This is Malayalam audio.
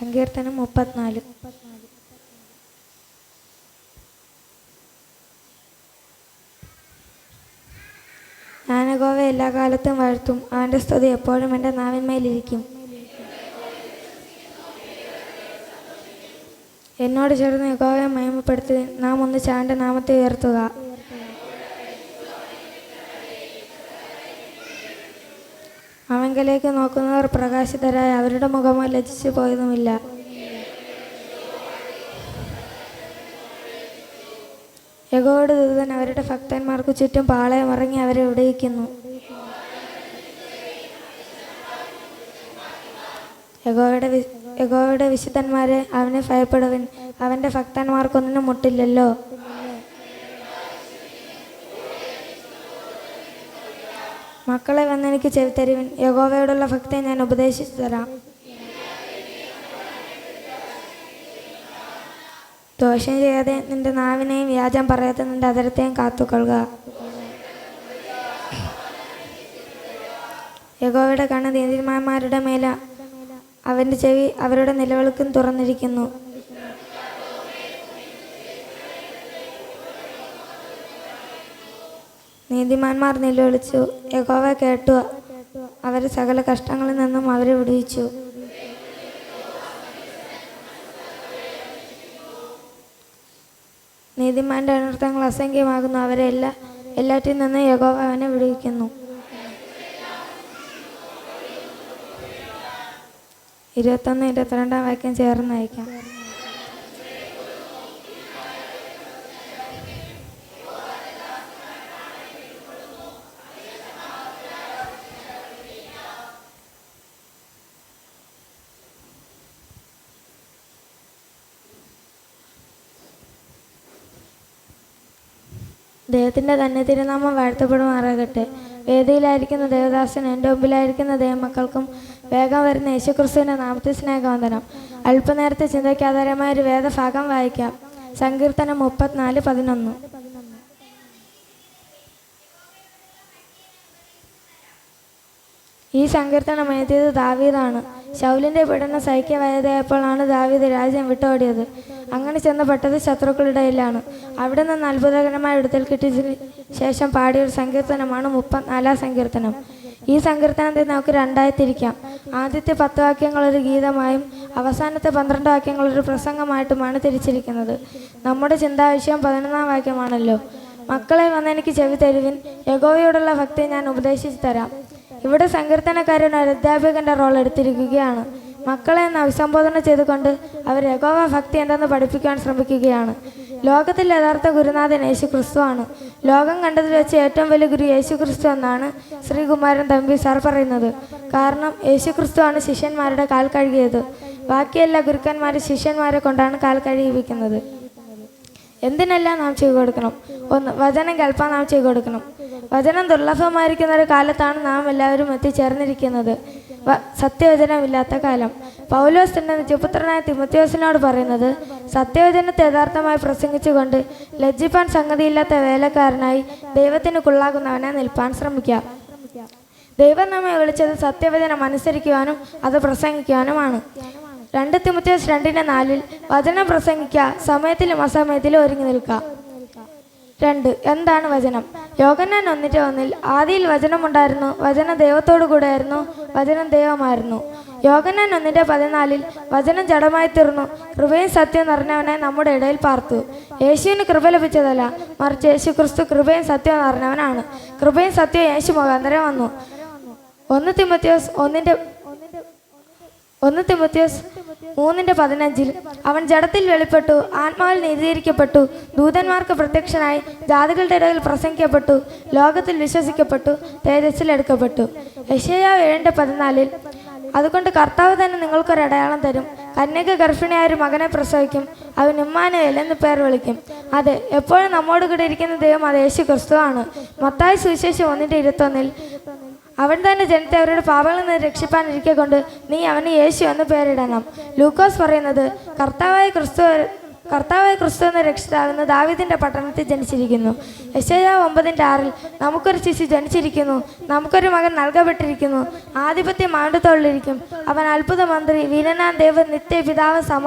സങ്കീർത്തനം മുപ്പത്തിനാല്. ജ്ഞാനഗോവ എല്ലാ കാലത്തും വാഴ്ത്തും. അവന്റെ സ്തുതി എപ്പോഴും എന്റെ നാവിന്മേലിരിക്കും. എന്നോട് ചേർന്ന് യഗോവയെ മഹിമപ്പെടുത്തി നാം ഒന്ന് ചാന്റെ നാമത്തെ ഉയർത്തുക. അവങ്കലേക്ക് നോക്കുന്നവർ പ്രകാശിതരായ അവരുടെ മുഖമോ ലജിച്ചു പോയതുമില്ല. യഗോയുടെ ദൂതൻ അവരുടെ ഭക്തന്മാർക്ക് ചുറ്റും പാളയം ഇറങ്ങി അവരെ ഉടയിക്കുന്നു യഗോയുടെ യഗോയുടെ വിശുദ്ധന്മാരെ അവനെ ഭയപ്പെടുവൻ. അവന്റെ ഭക്തന്മാർക്കൊന്നിനും മുട്ടില്ലല്ലോ. മക്കളെ വന്നെനിക്ക് ചെവി തരുവിൻ. യഗോവയോടുള്ള ഭക്തിയെ ഞാൻ ഉപദേശിച്ചു തരാം ദോഷം ചെയ്യാതെ നിന്റെ നാവിനെയും വ്യാജം പറയാതെ നിന്റെ അതരത്തെയും കാത്തുകൊള്ളുക. യഗോവയുടെ കണ്ണ് നീതിമാന്മാരുടെ മേല. അവന്റെ ചെവി അവരുടെ നിലവിളക്കും തുറന്നിരിക്കുന്നു. നീതിമാന്മാർ നിലവിളിച്ചു. യഗോവ കേട്ടു. അവരെ സകല കഷ്ടങ്ങളിൽ നിന്നും അവരെ വിടുവിച്ചു. നീതിമാന്റെ അനർത്ഥങ്ങൾ അസംഖ്യമാകുന്നു. അവരെ എല്ലാ എല്ലാറ്റിൽ നിന്ന് യഗോവ അവനെ വിടുവിക്കുന്നു. ഇരുപത്തൊന്ന് ഇരുപത്തിരണ്ടാം വാക്യം ചേർന്ന് ദൈവത്തിന്റെ തന്നെ തിരുനാമം വാഴ്ത്തപ്പെടുമാറാകട്ടെ. വേദിയിലായിരിക്കുന്ന ദേവദാസൻ എന്റെ മുമ്പിലായിരിക്കുന്ന ദൈവമക്കൾക്കും വേഗം വരുന്ന യേശുക്രിസ്തുവിന്റെ നാമത്തിൽ സ്നേഹവന്ദനം. അല്പനേരത്തെ ചിന്തയ്ക്ക് ആധാരമായ ഒരു വേദഭാഗം വായിക്കാം. സങ്കീർത്തനം മുപ്പത്തിനാല് പതിനൊന്ന്. ഈ സങ്കീർത്തനം എഴുതിയത് ദാവീദാണ്. ശൗലിന്റെ പീഡനം സഹിക്ക വയതായപ്പോഴാണ് ദാവീദ് രാജ്യം വിട്ടോടിയത്. അങ്ങനെ ചെന്നപ്പെട്ടത് ശത്രുക്കളുടെ ഇടയിലാണ് അവിടെ നിന്ന് അത്ഭുതകരമായ ഇടത്തിൽ കിട്ടിയതിന് ശേഷം പാടിയ ഒരു സങ്കീർത്തനമാണ് മുപ്പത്തിനാലാം സങ്കീർത്തനം. ഈ സങ്കീർത്തനത്തെ നമുക്ക് രണ്ടായി തിരിക്കാം ആദ്യത്തെ പത്ത് വാക്യങ്ങൾ ഒരു ഗീതമായും അവസാനത്തെ പന്ത്രണ്ട് വാക്യങ്ങൾ ഒരു പ്രസംഗമായിട്ടുമാണ് തിരിച്ചിരിക്കുന്നത്. നമ്മുടെ ചിന്താവിഷയം പതിനൊന്നാം വാക്യമാണല്ലോ. മക്കളെ വന്ന് എനിക്ക് ചെവി തരുവിൻ യഗോവയോടുള്ള ഭക്തി ഞാൻ ഉപദേശിച്ചു തരാം. ഇവിടെ സങ്കീർത്തനക്കാരൻ ഒരു അധ്യാപകന്റെ റോൾ എടുത്തിരിക്കുകയാണ്. മക്കളെ എന്ന് അഭിസംബോധന ചെയ്തുകൊണ്ട് അവർ യഗോവ ഭക്തി എന്തെന്ന് പഠിപ്പിക്കാൻ ശ്രമിക്കുകയാണ്. ലോകത്തിൽ യഥാർത്ഥ ഗുരുനാഥൻ യേശു ക്രിസ്തുവാണ് ലോകം കണ്ടതിൽ വെച്ച് ഏറ്റവും വലിയ ഗുരു യേശു ക്രിസ്തു എന്നാണ് ശ്രീകുമാരൻ തമ്പി സാർ പറയുന്നത്. കാരണം യേശു ക്രിസ്തുവാണ് ശിഷ്യന്മാരുടെ കാൽ കഴുകിയത്. ബാക്കിയെല്ലാ ഗുരുക്കന്മാരും ശിഷ്യന്മാരെ കൊണ്ടാണ് കാൽ കഴുകിപ്പിക്കുന്നത് എന്തിനെല്ലാം നാം ചെയ്തു കൊടുക്കണം? ഒന്ന് വചനം കേൾപ്പാൻ നാം ചെയ്തു കൊടുക്കണം. വചനം ദുർലഭമായിരിക്കുന്ന ഒരു കാലത്താണ് നാം എല്ലാവരും എത്തിച്ചേർന്നിരിക്കുന്നത്. സത്യവചനമില്ലാത്ത കാലം. പൗലോസ് തന്നെ നിത്യപുത്രനായ തിമത്യോസിനോട് പറയുന്നത് സത്യവചനത്തെ യഥാർത്ഥമായി പ്രസംഗിച്ചുകൊണ്ട് ലജ്ജിപ്പാൻ സംഗതിയില്ലാത്ത വേലക്കാരനായി ദൈവത്തിന് കൊള്ളാകുന്നവനെ നിൽപ്പാൻ ശ്രമിക്കാം ദൈവം നമ്മെ വിളിച്ചത് സത്യവചനം അനുസരിക്കുവാനും അത് പ്രസംഗിക്കുവാനുമാണ്. രണ്ട് തിമത്യോസ് രണ്ടിന്റെ നാലിൽ വചനം പ്രസംഗിക്കുക സമയത്തിലും അസമയത്തിലും ഒരുങ്ങി നിൽക്കുക. രണ്ട് എന്താണ് വചനം? യോഗന്നാൻ ഒന്നിട്ട് ഒന്നിൽ ആദിയിൽ വചനമുണ്ടായിരുന്നു. വചനം ദൈവത്തോടു കൂടെയായിരുന്നു. വചനം ദൈവമായിരുന്നു. യോഗന്നാൻ ഒന്നിന്റെ പതിനാലിൽ വചനം ജഡമായി തീർന്നു. കൃപയും സത്യം നിറഞ്ഞവനെ നമ്മുടെ ഇടയിൽ പാർത്തു. യേശുവിന് കൃപ ലഭിച്ചതല്ല മറിച്ച് യേശു ക്രിസ്തു കൃപയും സത്യവും നിറഞ്ഞവനാണ്. കൃപയും സത്യവും യേശു മുഖാന്തരം വന്നു. ഒന്ന് തിമത്യോസ് ഒന്നിന്റെ ഒന്ന് തിമത്യോസ് മൂന്നിന്റെ പതിനഞ്ചിൽ അവൻ ജഡത്തിൽ വെളിപ്പെട്ടു ആത്മാവിൽ നീതീകരിക്കപ്പെട്ടു ദൂതന്മാർക്ക് പ്രത്യക്ഷനായി ജാതികളുടെ ഇടയിൽ പ്രസംഗിക്കപ്പെട്ടു ലോകത്തിൽ വിശ്വസിക്കപ്പെട്ടു തേജസ്സിൽ എടുക്കപ്പെട്ടു. യശയാവ് ഏഴിന്റെ പതിനാലിൽ അതുകൊണ്ട് കർത്താവ് തന്നെ നിങ്ങൾക്കൊരു അടയാളം തരും. കന്യക ഗർഭിണിയായ ഒരു മകനെ പ്രസവിക്കും. അവൻ ഇമ്മാനുവേൽ എന്ന് പേർ വിളിക്കും. അതെ എപ്പോഴും നമ്മോട് കൂടെ ഇരിക്കുന്ന ദൈവം അത് യേശു ക്രിസ്തുവാണ്. മത്തായ സുവിശേഷം ഒന്നിന്റെ ഇരുപത്തൊന്നിൽ അവൻ തന്നെ ജനത്തെ അവരുടെ പാപങ്ങളിൽ നിന്ന് രക്ഷിപ്പാനിരിക്കെ കൊണ്ട് നീ അവന് യേശു എന്ന് പേരിടണം. ലൂക്കോസ് പറയുന്നത് കർത്താവായ ക്രിസ്തു കർത്താവായ ക്രിസ്തു എന്ന രക്ഷിതാവെന്ന് ദാവിദിന്റെ പട്ടണത്തിൽ ജനിച്ചിരിക്കുന്നു. യശയ ഒമ്പതിന്റെ ആറിൽ നമുക്കൊരു ശിശു ജനിച്ചിരിക്കുന്നു നമുക്കൊരു മകൻ നൽകപ്പെട്ടിരിക്കുന്നു ആധിപത്യം ആണ്ടുതൊള്ളിരിക്കും അവൻ അത്ഭുത മന്ത്രി വീരനാൻ ദേവൻ നിത്യ പിതാവ് സമ